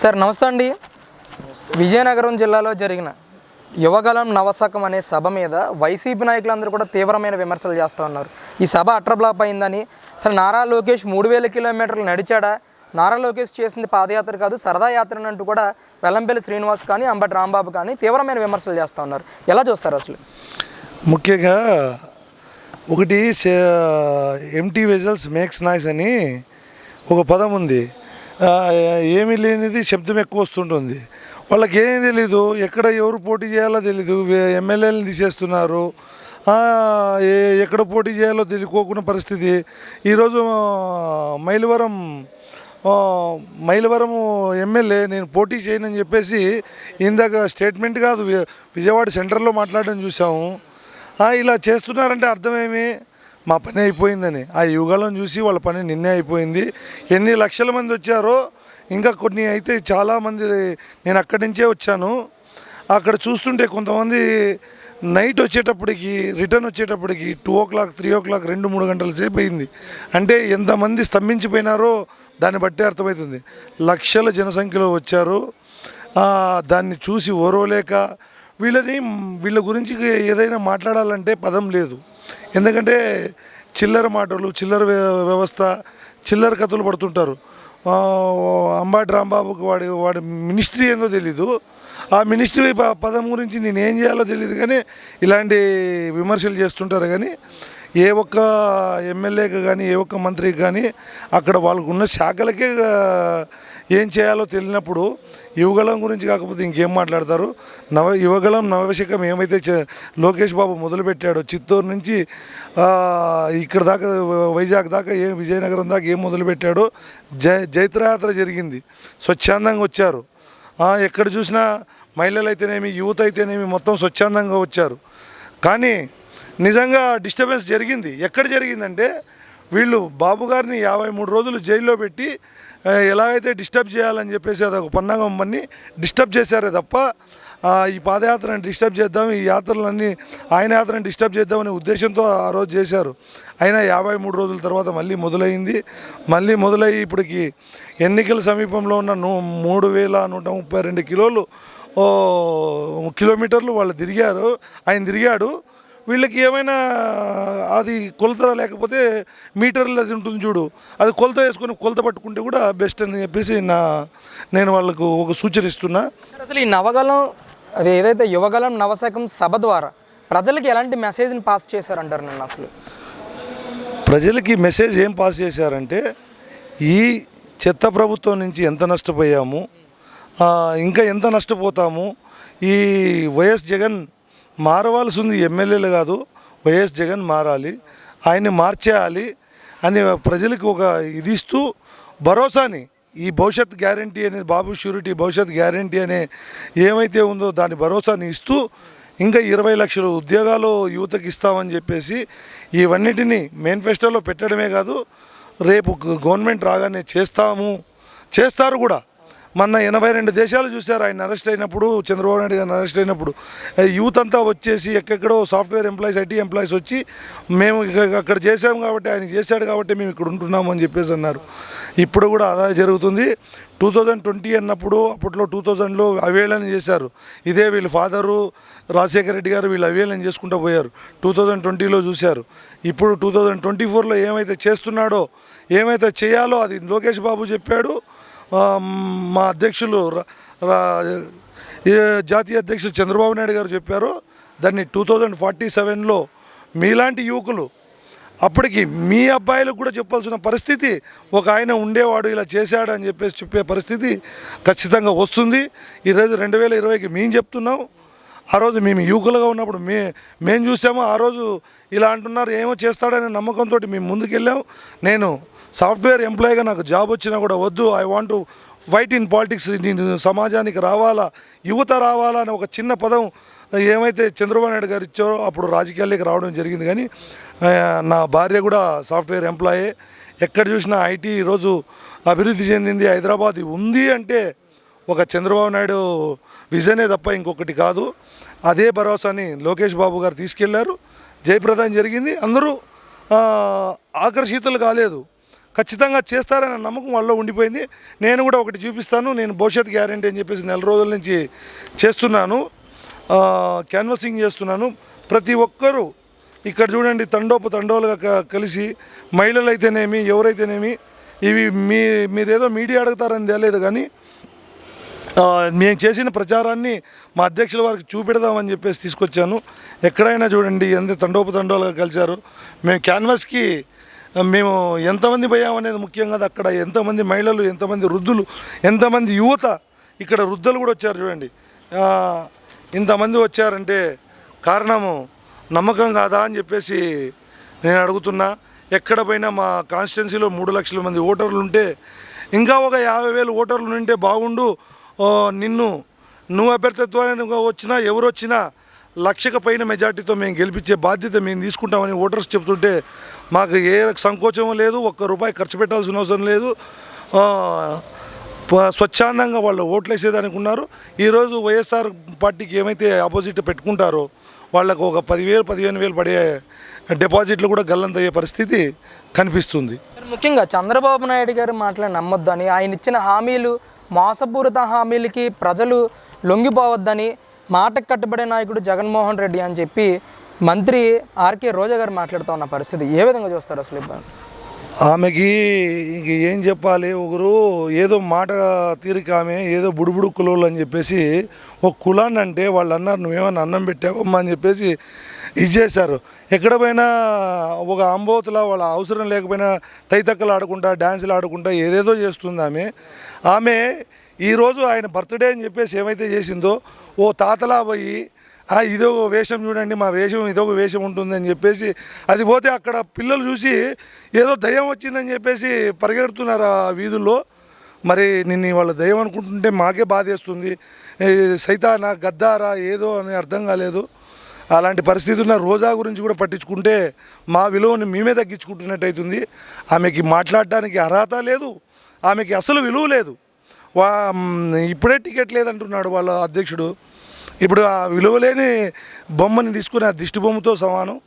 Sir నమస్తే అండి. విజయనగరం జిల్లాలో జరిగిన యువగలం నవశకం అనే సభ మీద వైసీపీ నాయకులందరూ కూడా తీవ్రమైన విమర్శలు చేస్తూ ఉన్నారు. ఈ సభ అట్రబ్లాప్ అయిందని. అసలు నారా లోకేష్ మూడు వేల కిలోమీటర్లు నడిచాడా? నారా లోకేష్ చేసింది పాదయాత్ర కాదు సరదా యాత్ర అంటూ కూడా వెల్లంపల్లి శ్రీనివాస్ కానీ అంబటి రాంబాబు కానీ తీవ్రమైన విమర్శలు చేస్తూ ఉన్నారు. ఎలా చూస్తారు అసలు? ముఖ్యంగా ఒకటి ఎంటీ వెజల్స్ మేక్స్ నాయిస్ అని ఒక పదం ఉంది. ఏమీ లేనిది శబ్దం ఎక్కువ వస్తుంటుంది. వాళ్ళకి ఏమీ తెలీదు ఎక్కడ ఎవరు పోటీ చేయాలో తెలీదు ఎమ్మెల్యేలను తీసేస్తున్నారు. ఎక్కడ పోటీ చేయాలో తెలియకోకున్న పరిస్థితి. ఈరోజు మైలవరం మైలవరం ఎమ్మెల్యే నేను పోటీ చేయనని చెప్పేసి ఇందాక స్టేట్మెంట్ కాదు విజయవాడ సెంటర్లో మాట్లాడడం చూసాము ఇలా చేస్తున్నారంటే అర్థమేమి మా పని అయిపోయిందని. ఆ యుగాలను చూసి వాళ్ళ పని నిన్నే అయిపోయింది. ఎన్ని లక్షల మంది వచ్చారో ఇంకా కొన్ని అయితే చాలామంది నేను అక్కడి నుంచే వచ్చాను. అక్కడ చూస్తుంటే కొంతమంది నైట్ వచ్చేటప్పటికి రిటర్న్ వచ్చేటప్పటికి two o'clock three o'clock రెండు మూడు గంటల సేపు అయింది. అంటే ఎంతమంది స్తంభించిపోయినారో దాన్ని బట్టే అర్థమవుతుంది. లక్షల జనసంఖ్యలో వచ్చారు. దాన్ని చూసి ఓరవలేక వీళ్ళని వీళ్ళ గురించి ఏదైనా మాట్లాడాలంటే పదం లేదు. ఎందుకంటే చిల్లర మాటలు చిల్లర వ్య- వ్యవస్థ చిల్లర కథలు పడుతుంటారు. అంబాటి రాంబాబుకి వాడి వాడి మినిస్ట్రీ ఏందో తెలీదు. ఆ మినిస్ట్రీ ప- పదం గురించి నేను ఏం చేయాలో తెలియదు కానీ ఇలాంటి విమర్శలు చేస్తుంటారు కానీ ఏ ఒక్క ఎమ్మెల్యేకి కానీ ఏ ఒక్క మంత్రికి కానీ అక్కడ వాళ్ళకున్న శాఖలకే ఏం చేయాలో తెలియనప్పుడు యువగళం గురించి కాకపోతే ఇంకేం మాట్లాడతారు? నవ యువగళం నవశకం ఏమైతే లోకేష్ బాబు మొదలుపెట్టాడో చిత్తూరు నుంచి ఇక్కడ దాకా వైజాగ్ దాకా ఏ విజయనగరం దాకా ఏం మొదలుపెట్టాడో జై జైత్రయాత్ర జరిగింది. స్వచ్ఛందంగా వచ్చారు. ఎక్కడ చూసినా మహిళలు అయితేనేమి యువత అయితేనేమి మొత్తం స్వచ్ఛందంగా వచ్చారు. కానీ నిజంగా డిస్టర్బెన్స్ జరిగింది. ఎక్కడ జరిగిందంటే వీళ్ళు బాబు గారిని యాభై మూడు రోజులు జైల్లో పెట్టి ఎలాగైతే డిస్టర్బ్ చేయాలని చెప్పేసి అదొక పన్నాగం మమ్మల్ని డిస్టర్బ్ చేశారే తప్ప ఈ పాదయాత్రని డిస్టర్బ్ చేద్దాం ఈ యాత్రలన్నీ ఆయన యాత్రని డిస్టర్బ్ చేద్దామనే ఉద్దేశంతో ఆ రోజు చేశారు. అయినా యాభై మూడు రోజుల తర్వాత మళ్ళీ మొదలైంది. మళ్ళీ మొదలయ్యి ఇప్పటికి ఎన్నికల సమీపంలో ఉన్న నూ మూడు వేల నూట ముప్పై రెండు కిలోలు కిలోమీటర్లు వాళ్ళు తిరిగారు. ఆయన తిరిగాడు. వీళ్ళకి ఏమైనా అది కొలత లేకపోతే మీటర్లు అది ఉంటుంది చూడు. అది కొలత వేసుకొని కొలత పట్టుకుంటే కూడా బెస్ట్ అని చెప్పేసి నా నేను వాళ్ళకు ఒక సూచన ఇస్తున్నా. అసలు ఈ నవగలం అది ఏదైతే యువగలం నవశకం సభ ద్వారా ప్రజలకు ఎలాంటి మెసేజ్ని పాస్ చేశారంటారు నన్ను అసలు? ప్రజలకి మెసేజ్ ఏం పాస్ చేశారంటే ఈ చెత్త ప్రభుత్వం నుంచి ఎంత నష్టపోయాము ఇంకా ఎంత నష్టపోతాము ఈ వైఎస్ జగన్ మారవలసింది ఎమ్మెల్యేలు కాదు వైఎస్ జగన్ మారాలి ఆయన్ని మార్చేయాలి అని ప్రజలకు ఒక ఇది ఇస్తూ భరోసాని. ఈ భవిష్యత్ గ్యారంటీ అనేది బాబు షూరిటీ భవిష్యత్ గ్యారంటీ అనే ఏమైతే ఉందో దాని భరోసాని ఇస్తూ ఇంకా ఇరవై లక్షల ఉద్యోగాలు యువతకి ఇస్తామని చెప్పేసి ఇవన్నిటిని మేనిఫెస్టోలో పెట్టడమే కాదు రేపు గవర్నమెంట్ రాగానే చేస్తాము చేస్తారు కూడా. మొన్న ఎనభై రెండు దేశాలు చూశారు. ఆయన అరెస్ట్ అయినప్పుడు చంద్రబాబు నాయుడు గారిని అరెస్ట్ అయినప్పుడు యూత్ అంతా వచ్చేసి ఎక్కడెక్కడో సాఫ్ట్వేర్ ఎంప్లాయీస్ ఐటీ ఎంప్లాయీస్ వచ్చి మేము అక్కడ చేసాము కాబట్టి ఆయన చేశాడు కాబట్టి మేము ఇక్కడ ఉంటున్నాము అని చెప్పేసి అన్నారు. ఇప్పుడు కూడా అదే జరుగుతుంది. టూ థౌజండ్ ట్వంటీ అన్నప్పుడు అప్పట్లో టూ థౌజండ్లో అవేళన చేశారు. ఇదే వీళ్ళ ఫాదరు రాజశేఖర రెడ్డి గారు వీళ్ళు అవేళన చేసుకుంటూ పోయారు. టూ థౌజండ్ ట్వంటీలో చూశారు. ఇప్పుడు టూ థౌజండ్ ట్వంటీ ఫోర్లో ఏమైతే చేస్తున్నాడో ఏమైతే చేయాలో అది లోకేష్ బాబు చెప్పాడు. మా అధ్యక్షులు రా- జాతీయ అధ్యక్షులు చంద్రబాబు నాయుడు గారు చెప్పారు దాన్ని టూ థౌజండ్ ఫార్టీ సెవెన్లో మీలాంటి యువకులు అప్పటికి మీ అబ్బాయిలకు కూడా చెప్పాల్సిన పరిస్థితి ఒక ఆయన ఉండేవాడు ఇలా చేశాడు అని చెప్పేసి చెప్పే పరిస్థితి ఖచ్చితంగా వస్తుంది. ఈరోజు రెండు వేల ఇరవైకి మేము చెప్తున్నాం ఆ రోజు మేము యువకులుగా ఉన్నప్పుడు మే మేము చూసాము ఆ రోజు ఇలా అంటున్నారు ఏమో చేస్తాడనే నమ్మకంతో మేము ముందుకెళ్ళాం. నేను సాఫ్ట్వేర్ ఎంప్లాయీగా నాకు జాబ్ వచ్చినా కూడా వద్దు I want to fight in politics నేను సమాజానికి రావాలా యువత రావాలా అనే ఒక చిన్న పదం ఏమైతే చంద్రబాబు నాయుడు గారు ఇచ్చారో అప్పుడు రాజకీయాల్లోకి రావడం జరిగింది. కానీ నా భార్య కూడా సాఫ్ట్వేర్ ఎంప్లాయే. ఎక్కడ చూసినా ఐటీ ఈరోజు అభివృద్ధి చెందింది హైదరాబాద్ ఉంది అంటే ఒక చంద్రబాబు నాయుడు విజనే తప్ప ఇంకొకటి కాదు. అదే భరోసాని లోకేష్ బాబు గారు తీసుకెళ్ళారు. జయప్రదం జరిగింది. అందరూ ఆకర్షితులు కాలేదు. ఖచ్చితంగా చేస్తారనే నమ్మకం వాళ్ళలో ఉండిపోయింది. నేను కూడా ఒకటి చూపిస్తాను. నేను భవిష్యత్ గ్యారంటీ అని చెప్పేసి నెల రోజుల నుంచి చేస్తున్నాను. క్యాన్వసింగ్ చేస్తున్నాను. ప్రతి ఒక్కరూ ఇక్కడ చూడండి తండోపు తండోలుగా కలిసి మహిళలు అయితేనేమి ఎవరైతేనేమి ఇవి మీ మీరేదో మీడియా అడుగుతారని తెలియదు కానీ మేము చేసిన ప్రచారాన్ని మా అధ్యక్షుల వారికి చూపెడదామని చెప్పేసి తీసుకొచ్చాను. ఎక్కడైనా చూడండి ఎంత తండోపు తండోలుగా కలిశారు. మేము క్యాన్వాస్కి మేము ఎంతమంది పోయామనేది ముఖ్యం అక్కడ ఎంతమంది మహిళలు ఎంతమంది వృద్ధులు ఎంతమంది యువత ఇక్కడ వృద్ధులు కూడా వచ్చారు చూడండి. ఇంతమంది వచ్చారంటే కారణము నమ్మకం కాదా అని చెప్పేసి నేను అడుగుతున్నా. ఎక్కడ పోయినా మా కాన్స్టిట్యున్సీలో మూడు లక్షల మంది ఓటర్లు ఉంటే ఇంకా ఒక యాభై వేలు ఓటర్లు ఉంటే బాగుండు. నిన్ను నువ్వు అభ్యర్థిత్వాన్ని వచ్చినా ఎవరు వచ్చినా లక్షకు పైన మెజార్టీతో మేము గెలిపించే బాధ్యత మేము తీసుకుంటామని ఓటర్స్ చెప్తుంటే మాకు ఏ సంకోచం లేదు ఒక్క రూపాయి ఖర్చు పెట్టాల్సిన అవసరం లేదు. స్వచ్ఛాందంగా స్వచ్ఛందంగా వాళ్ళు ఓట్లేసేదానికి ఉన్నారు. ఈరోజు వైఎస్ఆర్ పార్టీకి ఏమైతే ఆపోజిట్ పెట్టుకుంటారో వాళ్ళకు ఒక పదివేలు పదిహేను వేలు పడే డిపాజిట్లు కూడా గల్లంతయ్యే పరిస్థితి కనిపిస్తుంది. ముఖ్యంగా చంద్రబాబు నాయుడు గారు మాటలు నమ్మొద్దని ఆయన ఇచ్చిన హామీలు మోసపూరిత హామీలకి ప్రజలు లొంగిపోవద్దని మాటకు కట్టుబడే నాయకుడు జగన్మోహన్ రెడ్డి అని చెప్పి మంత్రి ఆర్కే రోజా గారు మాట్లాడుతూ ఉన్న పరిస్థితి ఏ విధంగా చూస్తారు అసలు ఇబ్బంది? ఆమెకి ఇంక ఏం చెప్పాలి ఒకరు ఏదో మాట తీరిక ఆమె ఏదో బుడుబుడు కులోళ్ళు అని చెప్పేసి ఒక కులాన్ని అంటే వాళ్ళు అన్నారు నువ్వేమన్నా అన్నం పెట్టావమ్మా అని చెప్పేసి ఇది చేశారు. ఎక్కడ పోయినా ఒక అంబోతులా వాళ్ళ అవసరం లేకపోయినా తైతక్కలు ఆడుకుంటా డ్యాన్సులు ఆడుకుంటా ఏదేదో చేస్తుంది ఆమె. ఆమె ఈరోజు ఆయన బర్త్డే అని చెప్పేసి ఏమైతే చేసిందో ఓ తాతలా పోయి ఇదో వేషం చూడండి మా వేషం ఇదో వేషం ఉంటుంది అని చెప్పేసి అది పోతే అక్కడ పిల్లలు చూసి ఏదో దయ్యం వచ్చిందని చెప్పేసి పరిగెడుతున్నారు ఆ వీధుల్లో. మరి నిన్ను వాళ్ళ దయ్యం అనుకుంటుంటే మాకే బాధేస్తుంది. సైతానా గద్దారా ఏదో అని అర్థం కాలేదు. అలాంటి పరిస్థితి ఉన్న రోజా గురించి కూడా పట్టించుకుంటే మా విలువని మేమే తగ్గించుకుంటున్నట్టు అవుతుంది ఆమెకి మాట్లాడడానికి అర్హత లేదు. ఆమెకి అసలు విలువ లేదు. వా ఇప్పుడే టికెట్ లేదంటున్నాడు వాళ్ళ అధ్యక్షుడు. ఇప్పుడు ఆ విలువలేని బొమ్మని తీసుకుని ఆ దిష్టి బొమ్మతో సమానం.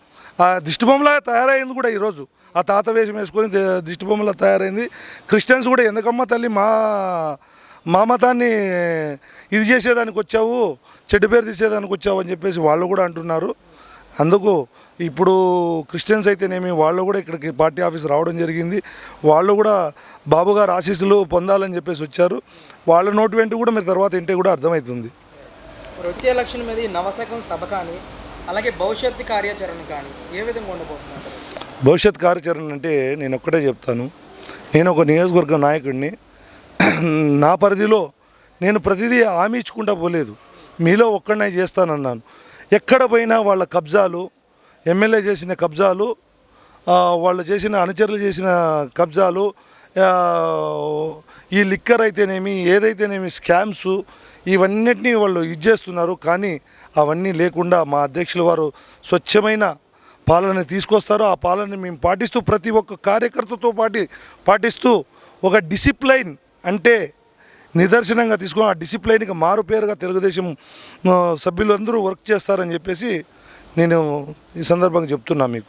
ఆ దిష్టి బొమ్మలా తయారైంది కూడా ఈరోజు. ఆ తాత వేషం వేసుకొని దిష్టి బొమ్మలా తయారైంది. క్రిస్టియన్స్ కూడా ఎందుకమ్మ తల్లి మా మా మతాన్ని ఇది చేసేదానికి వచ్చావు చెడ్డు పేరు తీసేదానికి వచ్చావు అని చెప్పేసి వాళ్ళు కూడా అంటున్నారు. అందుకు ఇప్పుడు క్రిస్టియన్స్ అయితేనేమి వాళ్ళు కూడా ఇక్కడికి పార్టీ ఆఫీస్ రావడం జరిగింది. వాళ్ళు కూడా బాబు గారు ఆశీస్సులు పొందాలని చెప్పేసి వచ్చారు. వాళ్ళ నోటి వెంట కూడా మీరు తర్వాత ఇంటే కూడా అర్థమవుతుంది. వచ్చే ఎలక్షన్ మీద ఈ నవశకం సభ కానీ అలాగే భవిష్యత్తు కార్యాచరణ కానీ ఏ విధంగా అసలు? భవిష్యత్ కార్యాచరణ అంటే నేను ఒక్కటే చెప్తాను. నేను ఒక నియోజకవర్గ నాయకుడిని. నా పరిధిలో నేను ప్రతిదీ హామీ ఇచ్చుకుంటా పోలేదు. మీలో ఒక్కడినే చేస్తానన్నాను. ఎక్కడ పోయినా వాళ్ళ కబ్జాలు ఎమ్మెల్యే చేసిన కబ్జాలు వాళ్ళు చేసిన అనుచరులు చేసిన కబ్జాలు ఈ లిక్కర్ అయితేనేమి ఏదైతేనేమి స్కామ్స్ ఇవన్నిటినీ వాళ్ళు ఇది చేస్తున్నారు. కానీ అవన్నీ లేకుండా మా అధ్యక్షుల వారు స్వచ్ఛమైన పాలన తీసుకొస్తారు. ఆ పాలన మేము పాటిస్తూ ప్రతి ఒక్క కార్యకర్తతో పాటి పాటిస్తూ ఒక డిసిప్లైన్ అంటే నిదర్శనంగా తీసుకుని ఆ డిసిప్లైన్కి మారు పేరుగా తెలుగుదేశం సభ్యులందరూ వర్క్ చేస్తారని చెప్పేసి నేను ఈ సందర్భంగా చెప్తున్నా మీకు.